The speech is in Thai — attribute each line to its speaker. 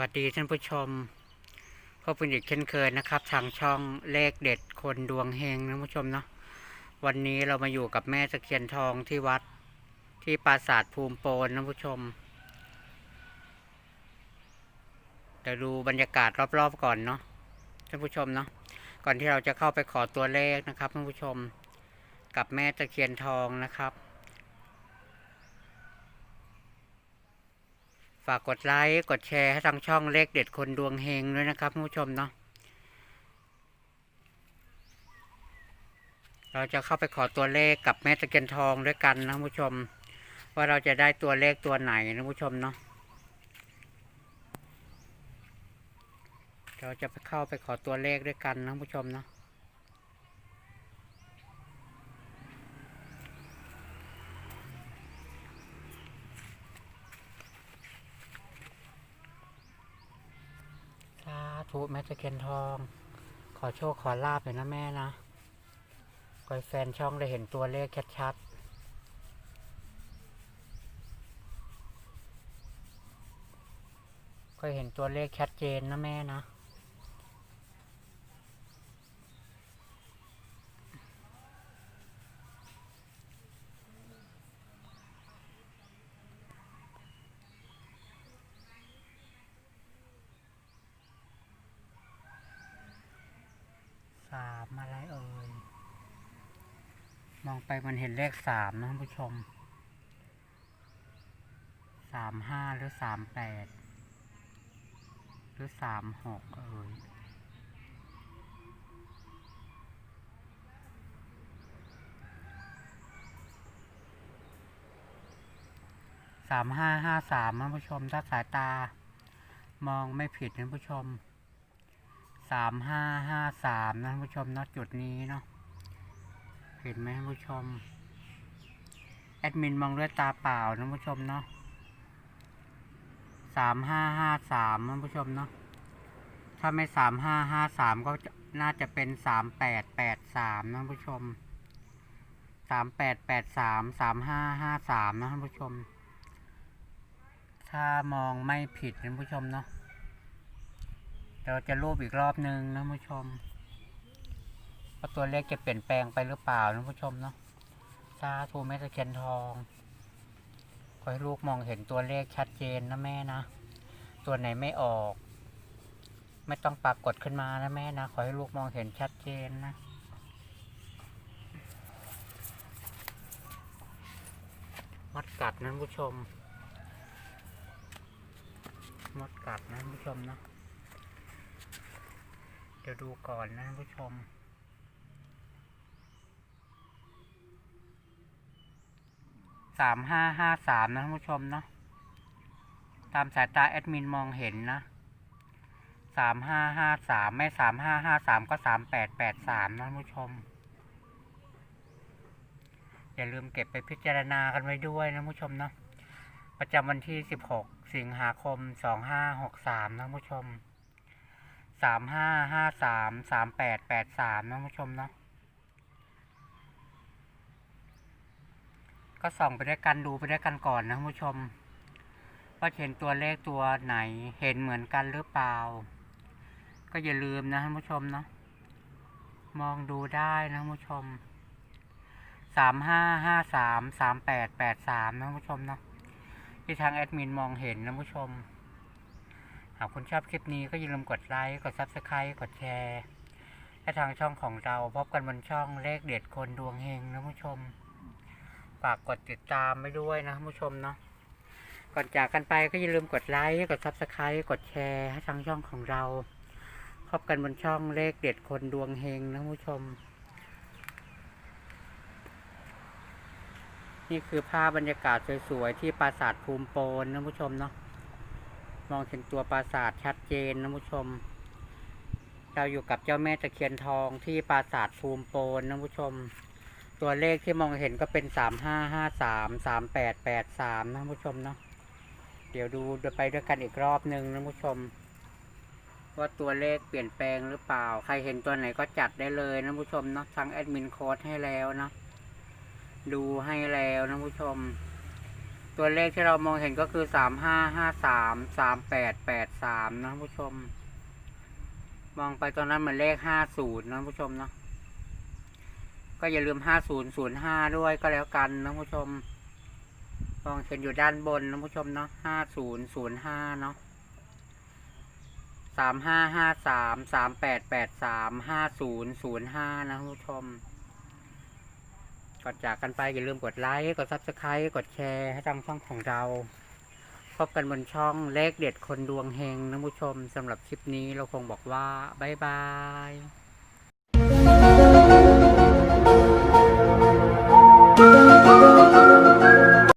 Speaker 1: วัสดีท่านผู้ชมพบกันอีกเช่นเคยนะครับ ทางช่องเลขเด็ดคนดวงเฮงนะผู้ชมเนาะวันนี้เรามาอยู่กับแม่ตะเคียนทองที่วัดที่ปราสาทภูมิโปนนะผู้ชมเดี๋ยวดูบรรยากาศรอบๆก่อนเนาะท่านผู้ชมเนาะก่อนที่เราจะเข้าไปขอตัวเลขนะครับท่านผู้ชม กับแม่ตะเคียนทองนะครับ ฝากกดไลค์กดแชร์ให้ทางช่องเลขเด็ดคนดวงเฮงด้วยนะครับผู้ชมเนาะเราจะเข้าไปขอตัวเลขกับแม่ตะเคียนทองด้วยกันนะผู้ชม ว่าเราจะได้ตัวเลขตัวไหนนะผู้ชมเนาะเราจะไปเข้าไปขอตัวเลขด้วยกันนะผู้ชมเนาะ สา ธุแม่ตะเคียนทอง ขอโชคขอลาบหน่อยนะแม่นะคอยแฟนช่องได้เห็นตัวเลขชัดๆก็เห็นตัวเลขชัดเจนนะแม่นะ สามอะไรเอ่ย มองไปมันเห็นเลขสามนะท่านผู้ชม สามห้าหรือสามแปด หรือสามหกเอ่ยสามห้าห้าสามท่านผู้ชมถ้าสายตามองไม่ผิดท่านผู้ชม สามห้าห้าสามนะท่านผู้ชมนะจุดนี้เนาะเห็นไหมท่านผู้ชม แอดมินมองด้วยตาเปล่านะท่านผู้ชมเนาะสามห้าห้าสามท่านผู้ชมเนาะถ้าไม่สามห้าห้าสามก็น่าจะเป็นสามแปดแปดสามนะท่านผู้ชมสามแปดแปดสามสามห้าห้าสามนะท่านผู้ชม ถ้ามองไม่ผิดท่านผู้ชมเนาะ เราจะรูปอีกรอบหนึ่งนะผู้ชมว่าตัวเลขจะเปลี่ยนแปลงไปหรือเปล่านะผู้ชมเนาะซาทูแม่ตะเคียนทองขอให้ลูกมองเห็นตัวเลขชัดเจนนะแม่นะ ตัวไหนไม่ออก ไม่ต้องปรากฏขึ้นมานะแม่นะ ขอให้ลูกมองเห็นชัดเจนนะมดกัดนะผู้ชมมดกัดนะผู้ชมเนาะ เดี๋ยวดูก่อนนะผู้ชม สามห้าห้าสามนะท่านผู้ชมเนาะ ตามสายตาแอดมินมองเห็นนะ สามห้าห้าสามไม่สามห้าห้าสามก็สามแปดแปดสามนะท่านผู้ชม อย่าลืมเก็บไปพิจารณากันไว้ด้วยนะท่านผู้ชมเนาะ ประจำวันที่สิบหกสิงหาคมสองห้าหกสามนะท่านผู้ชม สามห้าห้าสามสามแปดแปดสามนะผู้ชมเนาะก็ส่องไปด้วยกันดูไปด้วยกันก่อนนะผู้ชมว่าเห็นตัวเลขตัวไหนเห็นเหมือนกันหรือเปล่า ก็อย่าลืมนะท่านผู้ชมเนาะมองดูได้นะผู้ชมสามห้าห้าสามสามแปดแปดสามนะผู้ชมเนาะที่ทางแอดมินมองเห็นนะผู้ชม หากคุณชอบคลิปนี้ก็อย่าลืมกดไลค์ กด Subscribe กดแชร์ และทางช่องของเราพบกันบนช่องเลขเด็ดคนดวงเฮงนะผู้ชม ฝากกดติดตามไว้ด้วยนะผู้ชมเนาะ ก่อนจากกันไปก็อย่าลืมกดไลค์ กด Subscribe กดแชร์ให้ทางช่องของเราพบกันบนช่องเลขเด็ดคนดวงเฮงนะผู้ชม นี่คือภาพบรรยากาศสวยๆที่ปราสาทภูมิโปนนะผู้ชมเนาะ มองเห็นตัวปราสาทชัดเจนนะผู้ชม เราอยู่กับเจ้าแม่ตะเคียนทองที่ปราสาทภูมิโปนนะผู้ชม ตัวเลขที่มองเห็นก็เป็นสามห้าห้าสามสามแปดแปดสามนะผู้ชมเนาะเดี๋ยวดูไปด้วยกันอีกรอบหนึ่งนะผู้ชม ว่าตัวเลขเปลี่ยนแปลงหรือเปล่า ใครเห็นตัวไหนก็จัดได้เลยนะผู้ชมเนาะทางแอดมินโค้ดให้แล้วเนาะดูให้แล้วนะผู้ชม ตัวเลขที่เรามองเห็นก็คือสามห้าห้าสามสามแปดแปดสามนะผู้ชม มองไปตรงนั้นเหมือนเลขห้าศูนย์นะผู้ชมเนาะก็อย่าลืมห้าศูนย์ศูนย์ห้าด้วยก็แล้วกันนะผู้ชม มองเห็นอยู่ด้านบนนะผู้ชมเนาะห้าศูนย์ศูนย์ห้าเนาะสามห้าห้าสามสามแปดแปดสามห้าศูนย์ศูนย์ห้านะผู้ชม ก่อนจากกันไปอย่าลืมกดไลค์กดซับสไครต์กดแชร์ให้ทางช่องของเรา พบกันบนช่องเลขเด็ดคนดวงเฮงนะผู้ชมสำหรับคลิปนี้เราคงบอกว่าบ๊ายบาย